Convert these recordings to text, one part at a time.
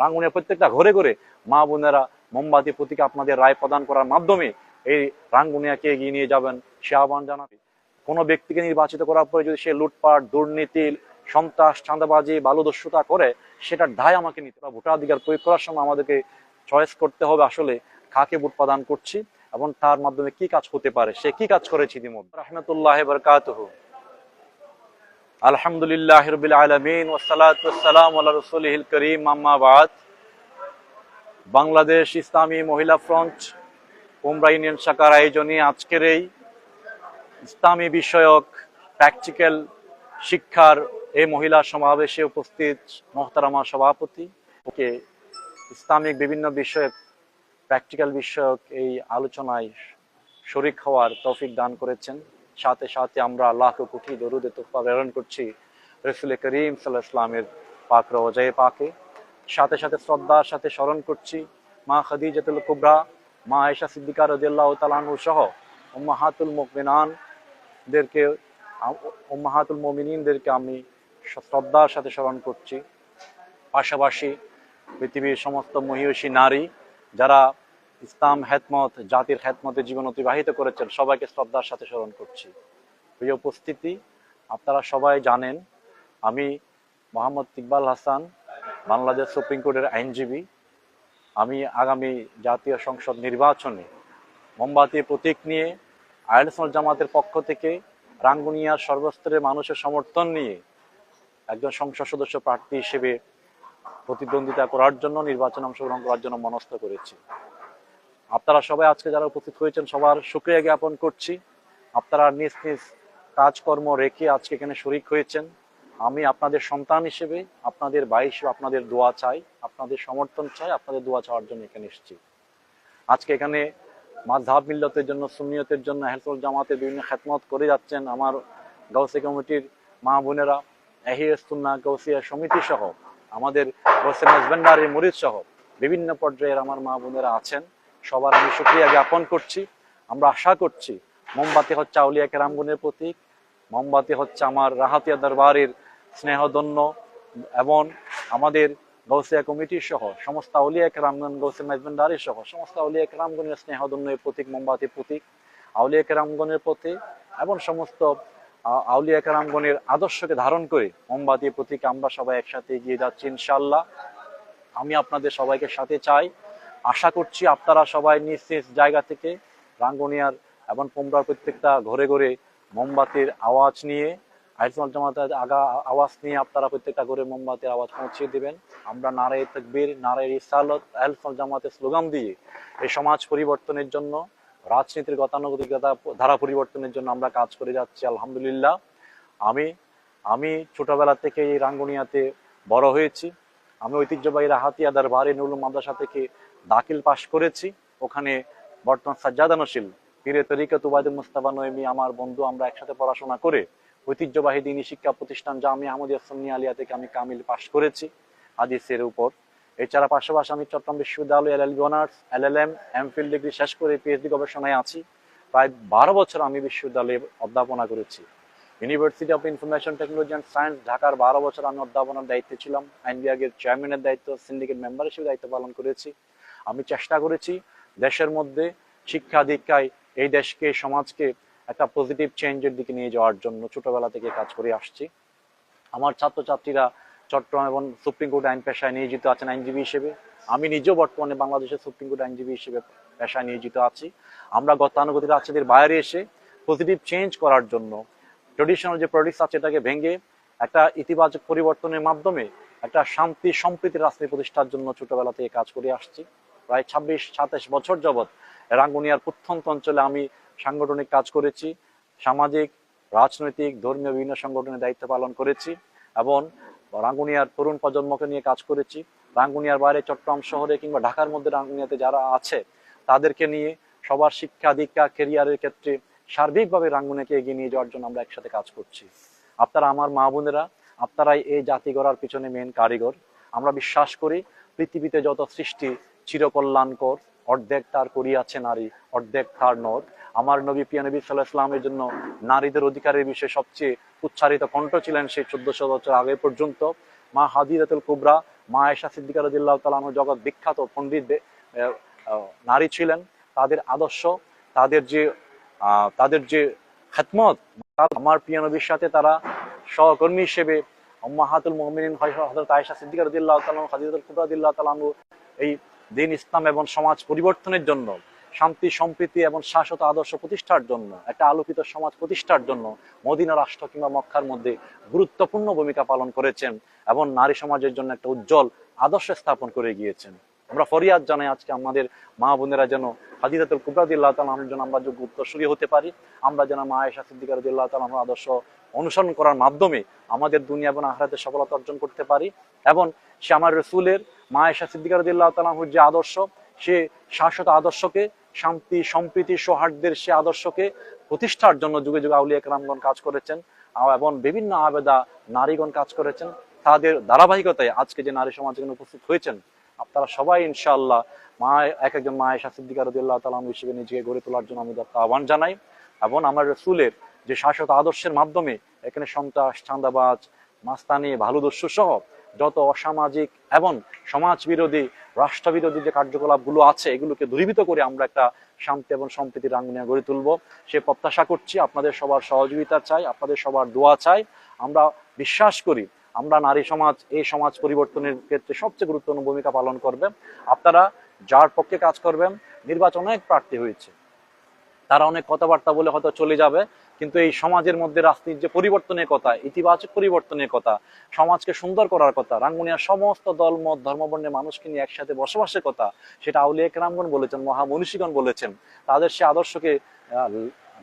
রাঙ্গুনিয়া প্রত্যেকটা ঘরে ঘরে মা বোনেরা মোমবাতি প্রতীকে আপনাদের রায় প্রদান করার মাধ্যমে এই রাঙ্গুনিয়াকে এগিয়ে নিয়ে যাবেন। সে আহ্বান জানাবে। কোনো ব্যক্তিকে নির্বাচিত করার পরে যদি সে লুটপাট, দুর্নীতি, সন্ত্রাস, চাঁদাবাজি, বালুদস্যুতা করে, সেটার দায় আমাকে নিতে হবে। ভোটাধিকার প্রয়োগ করার সময় আমাদেরকে চয়েস করতে হবে আসলে কাকে ভোট প্রদান করছি এবং তার মাধ্যমে কি কাজ হতে পারে, সে কি কাজ করেছে ইতিমধ্যে। রহমতুল্লাহ বরকাতহ। আলহামদুলিল্লাহ রবিল আলমিন ওসালাতাম রসুলহিল করিম আম্মাবাদ বাংলাদেশ ইসলামী মহিলা ফ্রন্ট, উমরা ইউনিয়ন শাখার আয়োজনে আজকের এই ইসলামী বিষয়ক প্র্যাকটিক্যাল শিক্ষার এই মহিলা সমাবেশে উপস্থিত মহতারামা সভাপতি, ওকে ইসলামিক বিভিন্ন বিষয়ক প্র্যাকটিক্যাল বিষয়ক এই আলোচনায় শরিক হওয়ার তৌফিক দান করেছেন। সাথে সাথে আমরা লাখ কোটি দরুদে তোফা প্রেরণ করছি। রসুল করিম সাল্লাহ ইসলামের পাক রোজায় পাকে। সাথে সাথে শ্রদ্ধার সাথে স্মরণ করছি মা খাদিজাতুল কুবরা, মা আয়েশা সিদ্দিকা রদিয়াল্লাহ তালানু সহ উম্মাহাতুল মুকমিনানদেরকে উম্মাহাতুল মমিনিনদেরকে আমি শ্রদ্ধার সাথে স্মরণ করছি। পাশাপাশি পৃথিবীর সমস্ত মহিষী নারী যারা ইসলাম হেতমত জাতির হেতমতে জীবন অতিবাহিত করেছেন, সবাইকে শ্রদ্ধার সাথে স্মরণ করছি। প্রিয় উপস্থিতি, আপনারা সবাই জানেন, আমি মোহাম্মদ ইকবাল হাসান, বাংলাদেশ সুপ্রিম কোর্টের আইনজীবী। আমি আগামী জাতীয় সংসদ নির্বাচনে মোমবাতি প্রতীক নিয়ে আয়লসল জামাতের পক্ষ থেকে রাঙ্গুনিয়ার সর্বস্তরের মানুষের সমর্থন নিয়ে একজন সংসদ সদস্য প্রার্থী হিসেবে প্রতিদ্বন্দ্বিতা করার জন্য, নির্বাচনে অংশগ্রহণ করার জন্য মনস্থ করেছি। আপনারা সবাই আজকে যারা উপস্থিত হয়েছেন, সবার সুক্রিয়া জ্ঞাপন করছি। আপনারা নিজ নিজ কাজকর্ম রেখে আজকে এখানে শরিক হয়েছেন। আমি আপনাদের সন্তান হিসেবে, আপনাদের ভাই হিসেবে আপনাদের দোয়া চাই, আপনাদের সমর্থন চাই, আপনাদের দোয়া চাওয়ার জন্য এখানে এসেছি। আজকে এখানে মাঝহাব মিল্লতের জন্য, সুন্নিয়তের জন্য হেলসল জামাতে বিভিন্ন খেতমত করে যাচ্ছেন আমার গাউসি কমিটির মা বোনেরা এহিয়স্তুন্না গৌসিয়া সমিতি সহ, আমাদের হোসেন হাজবেন্ডারি মরিদ সহ, বিভিন্ন পর্যায়ের আমার মা বোনেরা আছেন। সবার আমি সুক্রিয়া জ্ঞাপন করছি। আমরা আশা করছি মোমবাতি হচ্ছে আউলিয়া কেরামগুনের প্রতীক, মোমবাতি হচ্ছে আমার রাহাতিয়া দরবারের স্নেহদন্য এবং আমাদের গৌসিয়া কমিটি সহ সমস্ত আউলিয়া কেরামগণ গৌসিয়া মেজবেন্ডারি সহ সমস্ত আউলিয়া কেরামগণের স্নেহদন্যের প্রতীক মোমবাতি প্রতীক, আউলিয়া কেরামগণের প্রতীক এবং সমস্ত আউলিয়া কেরামগণের আদর্শকে ধারণ করে মোমবাতি প্রতীক আমরা সবাই একসাথে এগিয়ে যাচ্ছি ইনশাল্লাহ আমি আপনাদের সবাইকে সাথে চাই। আশা করছি আপনারা সবাই নিজ নিজ জায়গা থেকে রাঙ্গুনিয়ার এবং পোমরার প্রত্যেকটা ঘরে ঘরে মোমবাতির আওয়াজ নিয়ে আইসমাল জামাতের আগা আওয়াজ নিয়ে আপনারা প্রত্যেকটা ঘরে মোমবাতির আওয়াজ পৌঁছিয়ে দিবেন। আমরা নারে তকবীর, নারে রিসালত আহলফল জামাতের স্লোগান দিয়ে এই সমাজ পরিবর্তনের জন্য, রাজনীতির গতানুগতিকতা ধারা পরিবর্তনের জন্য আমরা কাজ করে যাচ্ছি, আলহামদুলিল্লাহ। আমি আমি ছোটবেলা থেকে এই রাঙ্গুনিয়াতে বড় হয়েছি। আমি ঐতিহ্যবাহী রাহাতিয়াদার দরবারে নুরুল মাদ্রাসা থেকে দাখিল পাশ করেছি। ওখানে বর্তমান সাজ্জাদা নশিল পীরে তরিকা তুবাদুল মুস্তাফা নয়মি আমার বন্ধু, আমরা একসাথে পড়াশোনা করে ঐতিহ্যবাহী দিনী শিক্ষা প্রতিষ্ঠান জামি আহমদিয়া সুন্নি আলিয়া থেকে আমি কামিল পাশ করেছি হাদিসের উপর। এছাড়া পাশাপাশি আমি চট্টগ্রাম বিশ্ববিদ্যালয় L L honours, L L M MPhil degree শেষ করে পিএইচডি গবেষণায় আছি। প্রায় বারো বছর আমি বিশ্ববিদ্যালয়ে অধ্যাপনা করেছি। University of information technology and science ঢাকার বারো বছর আমি অধ্যাপনার দায়িত্বে ছিলাম। আইন বিভাগের চেয়ারম্যানের দায়িত্ব সিন্ডিকেট মেম্বার হিসেবে দায়িত্ব পালন করেছি। আমি চেষ্টা করেছি দেশের মধ্যে শিক্ষা দীক্ষায় এই দেশকে, সমাজকে একটা পজিটিভ চেঞ্জের দিকে নিয়ে যাওয়ার জন্য ছোটবেলা থেকে কাজ করে আসছি। আমার ছাত্রছাত্রীরা চট্টগ্রাম এবং সুপ্রিম কোর্ট আইন পেশায় নিয়োজিত আছেন আইনজীবী হিসেবে। আমি নিজেও বর্তমানে বাংলাদেশের সুপ্রিম কোর্ট আইনজীবী হিসেবে পেশায় নিয়োজিত আছি। আমরা গতানুগতিক রাজনীতির বাইরে এসে পজিটিভ চেঞ্জ করার জন্য ট্রেডিশনাল যে পলিটিক্স আছে এটাকে ভেঙে একটা ইতিবাচক পরিবর্তনের মাধ্যমে একটা শান্তি, সম্প্রীতির রাজনীতি প্রতিষ্ঠার জন্য ছোটবেলা থেকে কাজ করে আসছি। প্রায় ছাব্বিশ, সাতাশ বছর যাবৎ রাঙ্গুনিয়ার প্রত্যন্ত অঞ্চলে আমি সাংগঠনিক কাজ করেছি, সামাজিক, রাজনৈতিক, ধর্মীয় বিভিন্ন সংগঠনের দায়িত্ব পালন করেছি এবং রাঙ্গুনিয়ার তরুণ প্রজন্মকে নিয়ে কাজ করেছি। রাঙ্গুনিয়ার বাইরে চট্টগ্রাম শহরে কিংবা ঢাকার মধ্যে রাঙ্গুনিয়াতে যারা আছে, তাদেরকে নিয়ে সবার শিক্ষা, দীক্ষা কেরিয়ারের ক্ষেত্রে সার্বিকভাবে রাঙ্গুনিয়াকে এগিয়ে নিয়ে যাওয়ার জন্য আমরা একসাথে কাজ করছি। আপনারা আমার মা বোনেরা, আপনারাই এই জাতি গড়ার পিছনে মেন কারিগর। আমরা বিশ্বাস করি পৃথিবীতে যত সৃষ্টি চিরকল্যাণকর, অর্ধেক তার করিয়াছে নারী, অর্ধেক তার নর। আমার নবী পিয়া নবী সাল্লাহ ইসলামের জন্য নারীদের অধিকারের বিষয়ে সবচেয়ে উচ্চারিত কণ্ঠ ছিলেন সেই চোদ্দশো বছর আগে পর্যন্ত। মা হাদিরাতুল কুবরা, মা আয়েশা সিদ্দিকা রদিল্লাহ তালাহ জগৎ বিখ্যাত পণ্ডিত নারী ছিলেন। তাদের আদর্শ, তাদের যে তাদের যে খেদমত আমার প্রিয় নবীর সাথে তারা সহকর্মী হিসেবে মাহাতুল মোহামিন হজরত আয়েশা সিদ্দিকা রদিল্লাহ তালাহ হাজিদুল কুবরাদিল্লাহ তালাহ এই দিন ইসলাম এবং সমাজ পরিবর্তনের জন্য, শান্তি, সম্প্রীতি এবং শাশ্বত আদর্শ প্রতিষ্ঠার জন্য, একটা আলোকিত সমাজ প্রতিষ্ঠার জন্য মদিনা রাষ্ট্র কিংবা মক্কার মধ্যে গুরুত্বপূর্ণ ভূমিকা পালন করেছেন এবং নারী সমাজের জন্য একটা উজ্জ্বল আদর্শ স্থাপন করে গিয়েছেন। আমরা ফরিয়াদ জানাই আজকে আমাদের মা বোনেরা যেন হাজিরাতুল কুবরাদিল্লাহ তালামের জন্য আমরা যোগ্য উত্তরসূরি হতে পারি। আমরা যেন মা আয়েশা সিদ্দিকা রদিল্লাহ তালাম আদর্শ অনুসরণ করার মাধ্যমে আমাদের দুনিয়া এবং আহরাতে সফলতা অর্জন করতে পারি এবং সে আমার রসুলের মা আয়েশা সিদ্দিকা রদিল্লাহ তালাহুর যে আদর্শ, সে শাশ্বত আদর্শকে, শান্তি, সম্প্রীতি, সৌহার্দ্যের সে আদর্শকে প্রতিষ্ঠার জন্য যুগে যুগে আউলিয়া একরামগণ কাজ করেছেন এবং বিভিন্ন আবেদা নারীগণ কাজ করেছেন। তাদের ধারাবাহিকতায় আজকে যে নারী সমাজ এখানে উপস্থিত হয়েছেন, আপনারা সবাই ইনশাআল্লাহ মা এক একজন মা আয়েশা সিদ্দিকা রদিল্লাহ তালাম হিসেবে নিজেকে গড়ে তোলার জন্য আমি আহ্বান জানাই এবং আমার রসুলের যে শাশ্বত আদর্শের মাধ্যমে এখানে সন্ত্রাস, চাঁদাবাজ, মাস্তানি, ভালুদস্যু সহ যত অসামাজিক এবং সমাজ বিরোধী রাষ্ট্রবিরোধী যে কার্যকলাপগুলো আছে, এগুলোকে দূরীভূত করে আমরা একটা শান্তি এবং সম্প্রীতির রাঙ্গুনিয়া গড়ে তুলব। সে প্রত্যাশা করছি, আপনাদের সবার সহযোগিতা চাই, আপনাদের সবার দোয়া চাই। আমরা বিশ্বাস করি, আমরা নারী সমাজ, এই সমাজ পরিবর্তনের ক্ষেত্রে সবচেয়ে গুরুত্বপূর্ণ ভূমিকা পালন করবে। আপনারা যার পক্ষে কাজ করবেন, নির্বাচন অনেক প্রার্থী হয়েছে। তারা অনেক কথাবার্তা বলে হয়তো চলে যাবে। কিন্তু এই সমাজের মধ্যে রাজনীতির যে পরিবর্তনের কথা, ইতিবাচক পরিবর্তনের কথা, সমাজকে সুন্দর করার কথা, রাঙ্গুনিয়ার সমস্ত দলমত ধর্মবর্ণের মানুষকে নিয়ে একসাথে বসবাসের কথা, সেটা আউলিয়া একরামগণ বলেছেন মহামনীষীগণ বলেছেন, তাদের সে আদর্শকে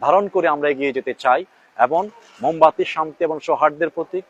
ধারণ করে আমরা এগিয়ে যেতে চাই এবং মোমবাতি শান্তি এবং সৌহার্দ্যের প্রতীক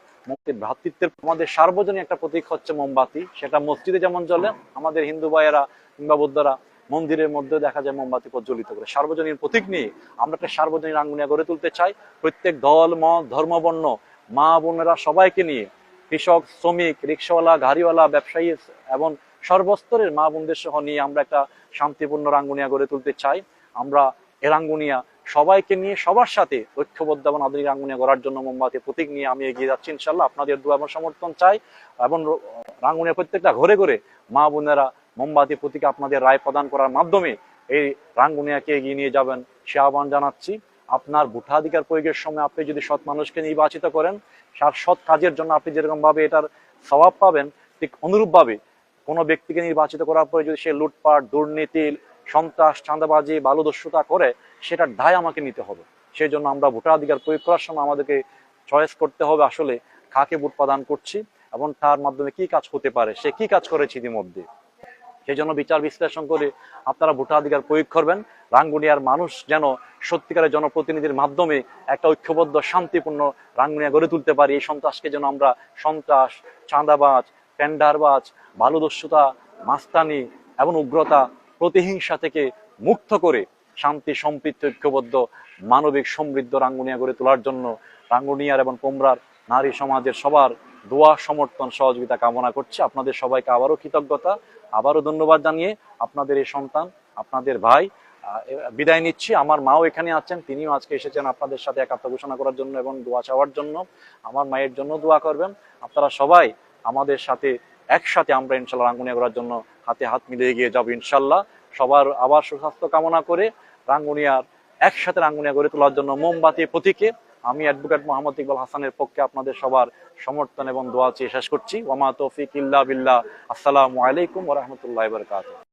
ভ্রাতৃত্বের আমাদের সার্বজনীন একটা প্রতীক হচ্ছে মোমবাতি, সেটা মসজিদে যেমন জ্বলে, আমাদের হিন্দু ভাইয়েরা কিংবা বৌদ্ধরা মন্দিরের মধ্যে দেখা যায় মোমবাতি প্রজ্বলিত করে। সার্বজনীন প্রতীক নিয়ে আমরা একটা সার্বজনীন আঙ্গুনিয়া গড়ে তুলতে চাই। প্রত্যেক দল, মত ধর্মবর্ণ মা বোনেরা সবাইকে নিয়ে কৃষক, শ্রমিক, রিক্সাওয়ালা, গাড়িওয়ালা, ব্যবসায়ী এবং সর্বস্তরের মা বোনদের সহ নিয়ে আমরা একটা শান্তিপূর্ণ রাঙ্গুনিয়া গড়ে তুলতে চাই। আমরা এ রাঙ্গুনিয়া সবাইকে নিয়ে সবার সাথে ঐক্যবদ্ধ এবং আধুনিক রাঙ্গুনিয়া গড়ার জন্য মোমবাতি প্রতীক নিয়ে আমি এগিয়ে যাচ্ছি। ইনশাল্লাহ আপনাদের দু এবং সমর্থন চাই এবং রাঙ্গুনিয়া প্রত্যেকটা ঘরে ঘরে মা বোনেরা মোমবাতি প্রতীকে আপনাদের রায় প্রদান করার মাধ্যমে এই রাঙ্গুনিয়াকে এগিয়ে নিয়ে যাবেন। সে আহ্বান জানাচ্ছি, আপনার ভোটাধিকার প্রয়োগের সময় আপনি যদি সৎ মানুষকে নির্বাচিত করেন, তার সৎ কাজের জন্য আপনি যেরকম ভাবে এটার স্বভাব পাবেন, ঠিক অনুরূপ ভাবে কোনো ব্যক্তিকে নির্বাচিত করার পরে যদি সে লুটপাট, দুর্নীতি, সন্ত্রাস, চাঁদাবাজি, বালুদস্যুতা করে, সেটার দায় আমাকে নিতে হবে। সেই জন্য আমরা ভোটাধিকার প্রয়োগ করার সময় আমাদেরকে চয়েস করতে হবে আসলে কাকে ভোট প্রদান করছি এবং তার মাধ্যমে কি কাজ হতে পারে, সে কি কাজ করেছে ইতিমধ্যে। সেই জন্য বিচার বিশ্লেষণ করে আপনারা ভোটাধিকার প্রয়োগ করবেন। রাঙ্গুনিয়ার মানুষ যেন সত্যিকারের জনপ্রতিনিধির মাধ্যমে একটা ঐক্যবদ্ধ, শান্তিপূর্ণ রাঙ্গুনিয়া গড়ে তুলতে পারি। এই সন্ত্রাসকে যেন আমরা সন্ত্রাস, চাঁদাবাজ, টেন্ডারবাজ, বালুদস্যুতা, মাস্তানি এবং উগ্রতা প্রতিহিংসা থেকে মুক্ত করে শান্তি, সম্পৃক্ত, ঐক্যবদ্ধ, মানবিক সমৃদ্ধ রাঙ্গুনিয়া গড়ে তোলার জন্য রাঙ্গুনিয়ার এবং পোমরার নারী সমাজের সবার দোয়া, সমর্থন, সহযোগিতা কামনা করছি। আপনাদের সবাইকে আবারও কৃতজ্ঞতা, আবারও ধন্যবাদ জানিয়ে আপনাদের এই সন্তান, আপনাদের ভাই বিদায় নিচ্ছি। আমার মাও এখানে আছেন, তিনিও আজকে এসেছেন আপনাদের সাথে একাত্ম ঘোষণা করার জন্য এবং দোয়া চাওয়ার জন্য। আমার মায়ের জন্য দোয়া করবেন। আপনারা সবাই আমাদের সাথে একসাথে আমরা ইনশাল্লাহ রাঙ্গুনিয়া করার জন্য হাতে হাত মিলিয়ে গিয়ে যাব ইনশাল্লাহ। সবার আবার সুস্বাস্থ্য কামনা করে রাঙ্গুনিয়ার, একসাথে রাঙ্গুনিয়া গড়ে তোলার জন্য মোমবাতি প্রতীকে আমি অ্যাডভোকেট মোহাম্মদ ইকবাল হাসানের পক্ষে আপনাদের সবার সমর্থন এবং দোয়া চেয়ে শেষ করছি। ওমা তৌফিক ইল্লা বিল্লাহ। আসসালামু আলাইকুম ওরহমতুল্লাহ বরকাত